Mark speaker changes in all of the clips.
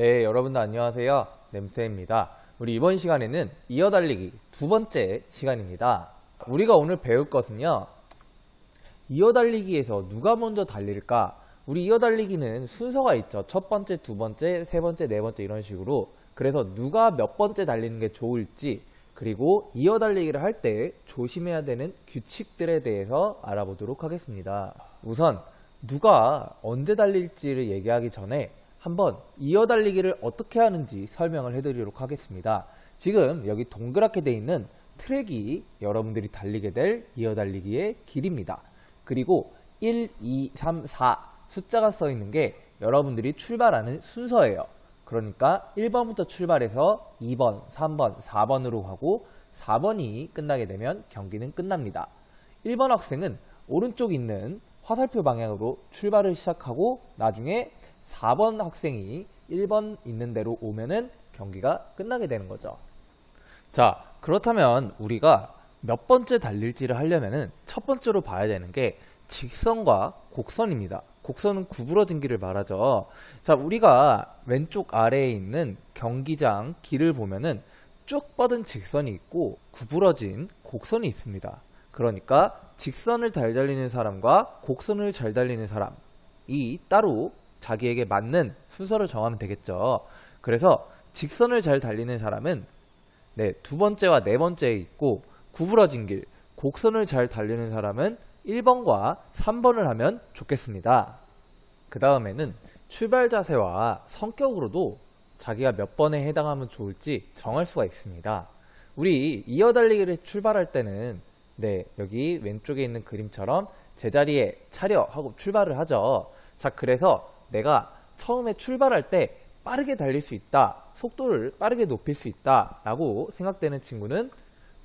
Speaker 1: 네, 여러분도 안녕하세요. 냄새입니다. 우리 이번 시간에는 이어달리기 두 번째 시간입니다. 우리가 오늘 배울 것은요. 이어달리기에서 누가 먼저 달릴까? 우리 이어달리기는 순서가 있죠. 첫 번째, 두 번째, 세 번째, 네 번째 이런 식으로. 그래서 누가 몇 번째 달리는 게 좋을지 그리고 이어달리기를 할 때 조심해야 되는 규칙들에 대해서 알아보도록 하겠습니다. 우선 누가 언제 달릴지를 얘기하기 전에 한번 이어달리기를 어떻게 하는지 설명을 해드리도록 하겠습니다. 지금 여기 동그랗게 돼 있는 트랙이 여러분들이 달리게 될 이어달리기의 길입니다. 그리고 1, 2, 3, 4 숫자가 써 있는 게 여러분들이 출발하는 순서예요. 그러니까 1번부터 출발해서 2번, 3번, 4번으로 가고 4번이 끝나게 되면 경기는 끝납니다. 1번 학생은 오른쪽 있는 화살표 방향으로 출발을 시작하고 나중에 4번 학생이 1번 있는 대로 오면은 경기가 끝나게 되는 거죠. 자, 그렇다면 우리가 몇 번째 달릴지를 하려면은 첫 번째로 봐야 되는 게 직선과 곡선입니다. 곡선은 구부러진 길을 말하죠. 자, 우리가 왼쪽 아래에 있는 경기장 길을 보면은 쭉 뻗은 직선이 있고 구부러진 곡선이 있습니다. 그러니까 직선을 잘 달리는 사람과 곡선을 잘 달리는 사람이 따로 자기에게 맞는 순서를 정하면 되겠죠. 그래서 직선을 잘 달리는 사람은 네, 두 번째와 네 번째에 있고 구부러진 길, 곡선을 잘 달리는 사람은 1번과 3번을 하면 좋겠습니다. 그 다음에는 출발 자세와 성격으로도 자기가 몇 번에 해당하면 좋을지 정할 수가 있습니다. 우리 이어달리기를 출발할 때는 네, 여기 왼쪽에 있는 그림처럼 제자리에 차려 하고 출발을 하죠. 자, 그래서 내가 처음에 출발할 때 빠르게 달릴 수 있다, 속도를 빠르게 높일 수 있다 라고 생각되는 친구는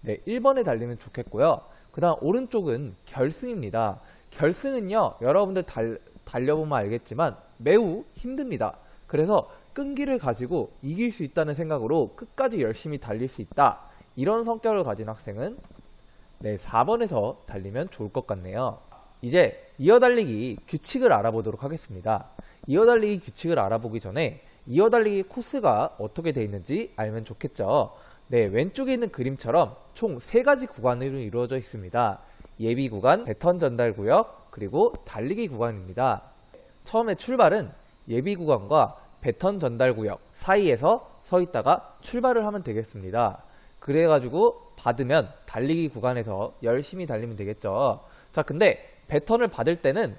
Speaker 1: 네, 1번에 달리면 좋겠고요. 그 다음 오른쪽은 결승입니다. 결승은요, 여러분들 달, 달려보면 알겠지만 매우 힘듭니다. 그래서 끈기를 가지고 이길 수 있다는 생각으로 끝까지 열심히 달릴 수 있다. 이런 성격을 가진 학생은 네, 4번에서 달리면 좋을 것 같네요. 이제 이어달리기 규칙을 알아보도록 하겠습니다. 이어달리기 규칙을 알아보기 전에 이어달리기 코스가 어떻게 되어 있는지 알면 좋겠죠. 네, 왼쪽에 있는 그림처럼 총 3가지 구간으로 이루어져 있습니다. 예비 구간, 배턴 전달 구역, 그리고 달리기 구간입니다. 처음에 출발은 예비 구간과 배턴 전달 구역 사이에서 서 있다가 출발을 하면 되겠습니다. 그래가지고 받으면 달리기 구간에서 열심히 달리면 되겠죠. 자, 근데 배턴을 받을 때는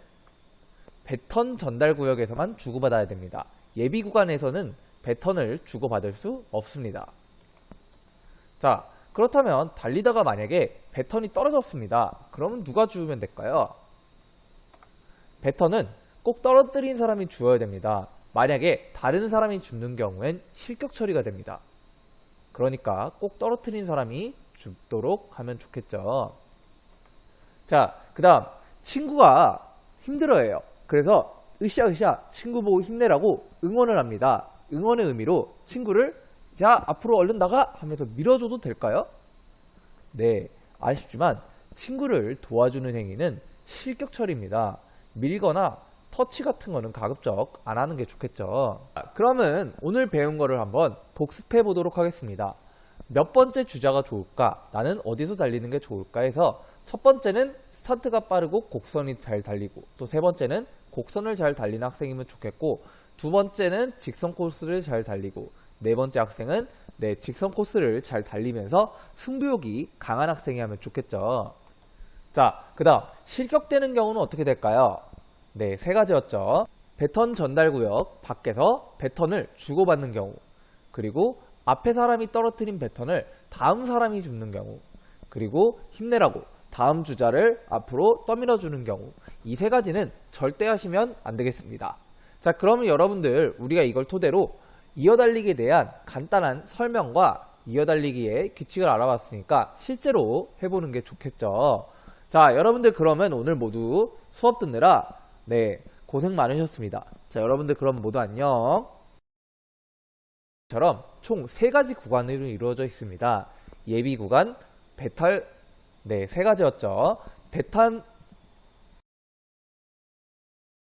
Speaker 1: 배턴 전달 구역에서만 주고받아야 됩니다. 예비 구간에서는 배턴을 주고받을 수 없습니다. 자, 그렇다면 달리다가 만약에 배턴이 떨어졌습니다. 그러면 누가 주우면 될까요? 배턴은 꼭 떨어뜨린 사람이 주어야 됩니다. 만약에 다른 사람이 줍는 경우엔 실격 처리가 됩니다. 그러니까 꼭 떨어뜨린 사람이 줍도록 하면 좋겠죠. 자, 그 다음 친구가 힘들어해요. 그래서 으쌰으쌰 친구 보고 힘내라고 응원을 합니다. 응원의 의미로 친구를 자 앞으로 얼른 나가 하면서 밀어줘도 될까요? 네 아쉽지만 친구를 도와주는 행위는 실격 처리입니다. 밀거나 터치 같은 거는 가급적 안 하는 게 좋겠죠. 그러면 오늘 배운 거를 한번 복습해 보도록 하겠습니다. 몇 번째 주자가 좋을까? 나는 어디서 달리는 게 좋을까? 해서 첫 번째는 스타트가 빠르고 곡선이 잘 달리고 또 세 번째는 곡선을 잘 달리는 학생이면 좋겠고 두 번째는 직선 코스를 잘 달리고 네 번째 학생은 네, 직선 코스를 잘 달리면서 승부욕이 강한 학생이 하면 좋겠죠. 자, 그 다음 실격되는 경우는 어떻게 될까요? 네, 세 가지였죠. 배턴 전달 구역 밖에서 배턴을 주고받는 경우 그리고 앞에 사람이 떨어뜨린 배턴을 다음 사람이 줍는 경우 그리고 힘내라고 다음 주자를 앞으로 떠밀어 주는 경우 이 세 가지는 절대 하시면 안 되겠습니다. 자 그러면 여러분들 우리가 이걸 토대로 이어달리기에 대한 간단한 설명과 이어달리기의 규칙을 알아봤으니까 실제로 해보는 게 좋겠죠. 자 여러분들 그러면 오늘 모두 수업 듣느라 네 고생 많으셨습니다. 자 여러분들 그럼 모두 안녕. 처럼 총 세 가지 구간으로 이루어져 있습니다. 예비 구간, 배탈, 네, 세 가지였죠. 배탈